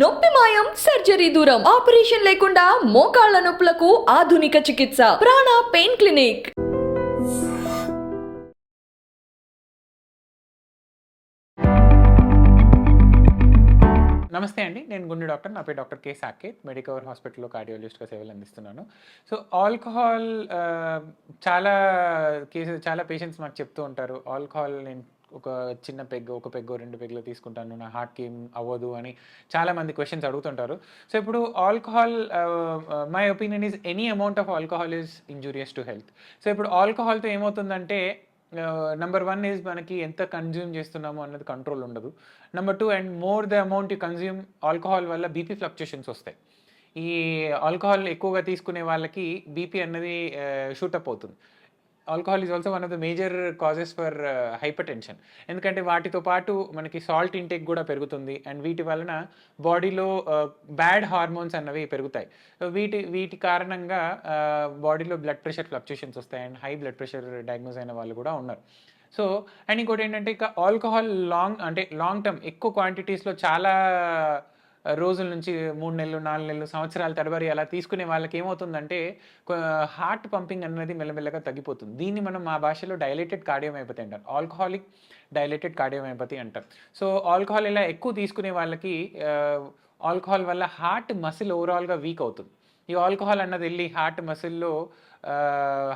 నొప్పి మాయం సర్జరీ దూరం ఆపరేషన్ లేకుండా మోకాళ్ళ నొప్పులకు ఆధునిక చికిత్స ప్రాణ పెయిన్ క్లినిక్. నమస్తే అండి నేను గుండె డాక్టర్ నా పేరు డాక్టర్ కే సాకేత్ మెడికవర్ హాస్పిటల్లో కార్డియాలజిస్ట్గా సేవలు అందిస్తున్నాను. సో ఆల్కహాల్ చాలా కేసెస్ చాలా పేషెంట్స్ మాకు చెప్తూ ఉంటారు ఆల్కహాల్ నేను ఒక చిన్న పెగ్ ఒక పెగ్గో రెండు పెగ్లో తీసుకుంటాను నా హార్ట్కి అవ్వదు అని చాలామంది క్వశ్చన్స్ అడుగుతుంటారు. సో ఇప్పుడు alcohol my opinion is any amount of alcohol is injurious to health so ఇప్పుడు ఆల్కహాల్తో ఏమవుతుందంటే నెంబర్ వన్ ఈజ్ మనకి ఎంత కన్జ్యూమ్ చేస్తున్నామో అన్నది కంట్రోల్ ఉండదు. Number two and more the amount you consume alcohol వల్ల బీపీ ఫ్లక్చుయేషన్స్ వస్తాయి. ఈ ఆల్కహాల్ ఎక్కువగా తీసుకునే వాళ్ళకి బీపీ అన్నది uh, షూటప్ అవుతుంది. Alcohol is also one of the major causes for hypertension ఎందుకంటే వాటితో పాటు మనకి సాల్ట్ ఇంటేక్ కూడా పెరుగుతుంది. అండ్ వీటి వలన బాడీలో బ్యాడ్ హార్మోన్స్ అన్నవి పెరుగుతాయి. సో వీటి వీటి కారణంగా బాడీలో బ్లడ్ ప్రెషర్ ఫ్లక్చుయేషన్స్ వస్తాయి. And high blood pressure diagnose అయిన వాళ్ళు కూడా ఉన్నారు. సో అండ్ ఇంకోటి ఏంటంటే ఇక ఆల్కహాల్ లాంగ్ అంటే లాంగ్ టర్మ్ ఎక్కువ క్వాంటిటీస్లో చాలా రోజుల నుంచి మూడు నెలలు నాలుగు నెలలు సంవత్సరాల తడబడి అలా తీసుకునే వాళ్ళకి ఏమవుతుందంటే హార్ట్ పంపింగ్ అనేది మెల్లమెల్లగా తగ్గిపోతుంది. దీన్ని మనం మా భాషలో డైలేటెడ్ కార్డియోమైపతి అంటారు. ఆల్కహాలిక్ డైలేటెడ్ కార్డియోమైపతి అంటారు. సో ఆల్కహాల్ ఇలా ఎక్కువ తీసుకునే వాళ్ళకి ఆల్కహాల్ వల్ల హార్ట్ మసిల్ ఓవరాల్గా వీక్ అవుతుంది. ఈ ఆల్కహాల్ అన్నది వెళ్ళి హార్ట్ మసిల్లో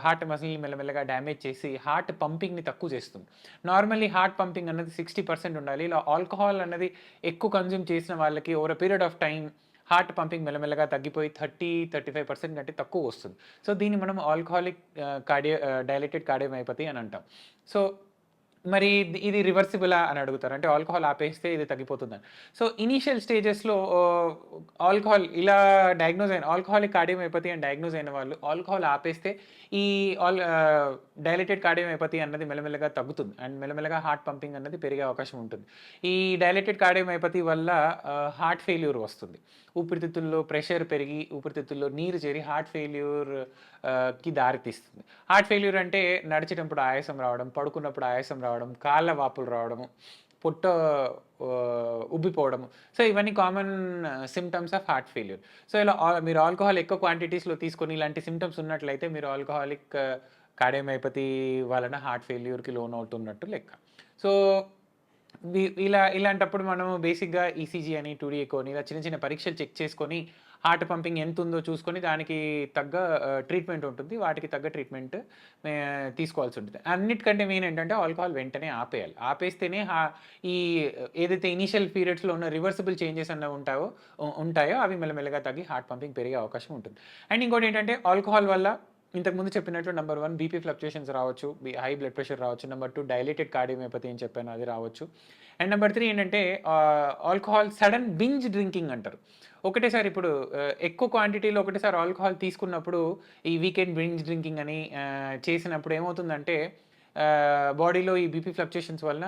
హార్ట్ మసిల్ని మెల్లమెల్లగా డ్యామేజ్ చేసి హార్ట్ పంపింగ్ని తక్కువ చేస్తుంది. నార్మల్లీ హార్ట్ పంపింగ్ అన్నది సిక్స్టీ పర్సెంట్ ఉండాలి. ఇలా ఆల్కహాల్ అన్నది ఎక్కువ కన్జ్యూమ్ చేసిన వాళ్ళకి over period of time heart pumping మెల్లమెల్లగా తగ్గిపోయి థర్టీ థర్టీ ఫైవ్ పర్సెంట్ కంటే తక్కువ వస్తుంది. సో దీన్ని మనం ఆల్కహాలిక్ కార్డియో డైలెటెడ్ కార్డియోమైపతి అని అంటాం. సో మరి ఇది- రివర్సిబులా అని అడుగుతారు. అంటే ఆల్కహాల్ ఆపేస్తే ఇది తగ్గిపోతుందని. సో ఇనీషియల్ స్టేజెస్లో ఆల్కహాల్ ఇలా డయాగ్నోజ్ అయిన ఆల్కహాలిక్ కార్డియోమైపతి అని డయాగ్నోజ్ అయిన వాళ్ళు ఆల్కహాల్ ఆపేస్తే ఈ ఆల్ డైలెటెడ్ కార్డియోమైపతి అన్నది మెల్లమెల్లగా తగ్గుతుంది. అండ్ మెల్లమెల్లగా హార్ట్ పంపింగ్ అన్నది పెరిగే అవకాశం ఉంటుంది. ఈ డైలెటెడ్ కార్డియోమైపతి వల్ల హార్ట్ ఫెయిల్యూర్ వస్తుంది. ఊపిరితిత్తుల్లో ప్రెషర్ పెరిగి ఊపిరితిత్తుల్లో నీరు చేరి హార్ట్ ఫెయిల్యూర్కి దారితీస్తుంది. హార్ట్ ఫెయిల్యూర్ అంటే నడిచేటప్పుడు ఆయాసం రావడం పడుకున్నప్పుడు ఆయాసం రావడం కాళ్ళ వాపులు రావడము పొట్ట ఉబ్బిపోవడము. సో ఇవన్నీ common symptoms of heart failure so ఇలా మీరు ఆల్కహాల్ ఎక్కువ క్వాంటిటీస్లో తీసుకొని ఇలాంటి సిమ్టమ్స్ ఉన్నట్లయితే మీరు ఆల్కహాలిక్ కార్డియోమైపతి వలన హార్ట్ ఫెయిల్యూర్కి లోన్ అవుతున్నట్టు లెక్క. సో ఇలా ఇలాంటప్పుడు మనం బేసిక్గా ఈసీజీ అని టూడీ అని ఇలా చిన్న చిన్న పరీక్షలు చెక్ చేసుకొని హార్ట్ పంపింగ్ ఎంత ఉందో చూసుకొని దానికి తగ్గ ట్రీట్మెంట్ ఉంటుంది. వాటికి తగ్గ ట్రీట్మెంట్ తీసుకోవాల్సి ఉంటుంది. అన్నిటికంటే మెయిన్ ఏంటంటే ఆల్కహాల్ వెంటనే ఆపేయాలి. ఆపేస్తేనే ఈ ఏదైతే ఇనీషియల్ పీరియడ్స్లో ఉన్న రివర్సిబుల్ చేంజెస్ అన్న ఉంటాయో ఉంటాయో అవి మెల్లమెల్లగా తగ్గి హార్ట్ పంపింగ్ పెరిగే అవకాశం ఉంటుంది. అండ్ ఇంకోటి ఏంటంటే ఆల్కహాల్ వల్ల ఇంతకుముందు చెప్పినట్టు నెంబర్ వన్ బీపీ ఫ్లక్చుయేషన్స్ రావచ్చు హై బ్లడ్ ప్రెషర్ రావచ్చు నెంబర్ టూ డైలేటెడ్ కార్డియోమియోపతి అని చెప్పాను అది రావచ్చు. అండ్ నెంబర్ త్రీ ఏంటంటే ఆల్కహాల్ సడన్ బింజ్ డ్రింకింగ్ అంటారు. ఒకటేసారి ఇప్పుడు ఎక్కువ క్వాంటిటీలో ఒకటేసారి ఆల్కహాల్ తీసుకున్నప్పుడు ఈ వీకెండ్ బింజ్ డ్రింకింగ్ అని చేసినప్పుడు ఏమవుతుందంటే బాడీలో ఈ బీపీ ఫ్లక్చుయేషన్స్ వలన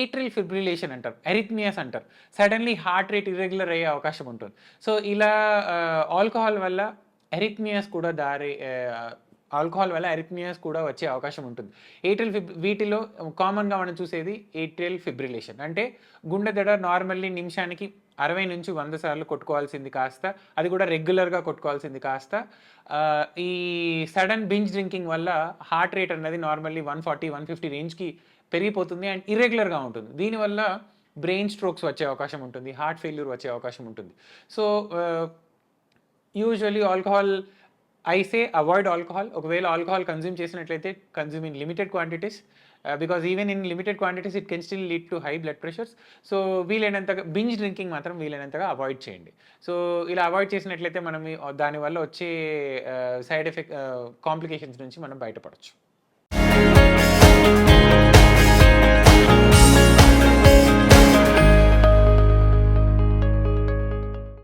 ఏట్రిల్ ఫిబ్రిలేషన్ అంటారు ఎరిథ్మియాస్ అంటారు. సడన్లీ హార్ట్ రేట్ ఇర్రెగ్యులర్ అయ్యే అవకాశం ఉంటుంది. సో ఇలా ఆల్కహాల్ వల్ల ఎరిత్మియాస్ కూడా దారి ఆల్కహాల్ వల్ల ఎరిత్మియాస్ కూడా వచ్చే అవకాశం ఉంటుంది. ఏట్రియల్ ఫిబ్ వీటిలో కామన్గా మనం చూసేది ఏట్రియల్ ఫిబ్రిలేషన్. అంటే గుండె దడ నార్మల్లీ నిమిషానికి అరవై నుంచి వంద సార్లు కొట్టుకోవాల్సింది కాస్త అది కూడా రెగ్యులర్గా కొట్టుకోవాల్సింది కాస్త. ఈ సడన్ బింజ్ డ్రింకింగ్ వల్ల హార్ట్ రేట్ అన్నది normally one forty one fifty రేంజ్కి పెరిగిపోతుంది అండ్ ఇర్రెగ్యులర్గా ఉంటుంది. దీనివల్ల బ్రెయిన్ స్ట్రోక్స్ వచ్చే అవకాశం ఉంటుంది హార్ట్ ఫెయిల్యూర్ వచ్చే అవకాశం ఉంటుంది. So usually alcohol I say avoid alcohol ఒకవేళ ఆల్కహాల్ కన్జ్యూమ్ చేసినట్లయితే consume in limited quantities because even in limited quantities it can still lead to high blood pressures so వీలైనంతగా binge drinking మాత్రం వీలైనంతగా avoid చేయండి. So ఇలా avoid చేసినట్లయితే మనం దానివల్ల వచ్చే సైడ్ ఎఫెక్ట్ కాంప్లికేషన్స్ నుంచి మనం బయటపడవచ్చు